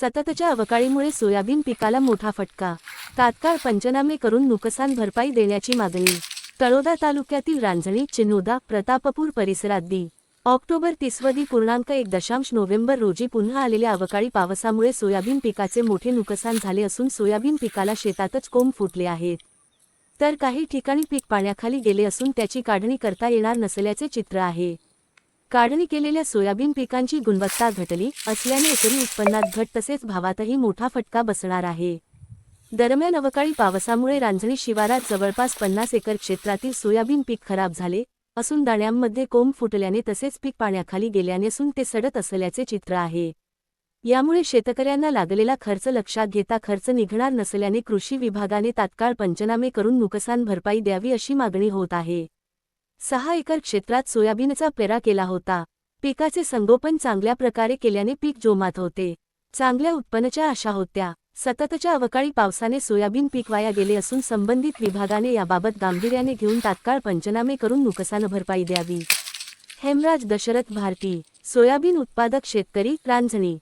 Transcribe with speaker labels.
Speaker 1: सततच्या अवकाळीमुळे सोयाबीन पिकाला मोठा फटका. तात्काळ पंचनामे करून नुकसान भरपाई देण्याची मागणी. तळोदा तालुक्यातील रांजणी चिनोदा प्रतापपूर परिसरात दि. ऑक्टोबर तीसवदी पूर्णांक एक दशांश नोव्हेंबर रोजी पुन्हा आलेल्या अवकाळी पावसामुळे सोयाबीन पिकाचे मोठे नुकसान झाले असून सोयाबीन पिकाला शेतातच कोंब फुटले आहेत. तर काही ठिकाणी पीक पाण्याखाली गेले असून त्याची काढणी करता येणार नसल्याचे चित्र आहे. काढणी केलेल्या सोयाबीन पिकांची गुणवत्ता घटली असल्याने एकरी उत्पन्नात घट तसेच भावातही मोठा फटका बसणार आहे. दरम्यान अवकाळी पावसामुळे रांजणी शिवारात जवळपास पन्नास एकर क्षेत्रातील सोयाबीन पीक खराब झाले असून दाण्यांमध्ये कोंब फुटल्याने तसेच पीक पाण्याखाली गेल्याने असून ते सडत असल्याचे चित्र आहे. यामुळे शेतकऱ्यांना लागलेला खर्च लक्षात घेता खर्च निघणार नसल्याने कृषी विभागाने तात्काळ पंचनामे करून नुकसान भरपाई द्यावी अशी मागणी होत आहे. सहा एकर क्षेत्रात सोयाबीनचा पेरा केला होता. पिकाचे संगोपन चांगल्या प्रकारे केल्याने पीक जोमात होते. चांगल्या उत्पन्नाच्या आशा होत्या. सततच्या अवकाळी पावसाने सोयाबीन पीक वाया गेले असून संबंधित विभागाने याबाबत गांभीर्याने घेऊन तात्काळ पंचनामे करून नुकसान भरपाई द्यावी. हेमराज दशरथ भारती सोयाबीन उत्पादक शेतकरी रांजणी